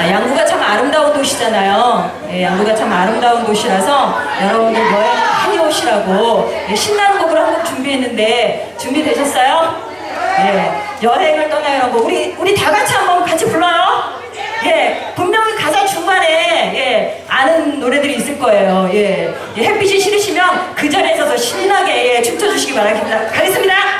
아, 양구가 참 아름다운 도시잖아요. 예, 양구가 참 아름다운 도시라서 여러분들 여행 많이 오시라고 예, 신나는 곡을 한곡 준비했는데 준비되셨어요? 예, 여행을 떠나요. 곡 우리 우리 다 같이 한번 같이 불러요. 예, 분명히 가사 중간에 예, 아는 노래들이 있을 거예요. 예, 예, 햇빛이 싫으시면 그 자리에 서서 신나게 예, 춤춰주시기 바랍니다. 가겠습니다.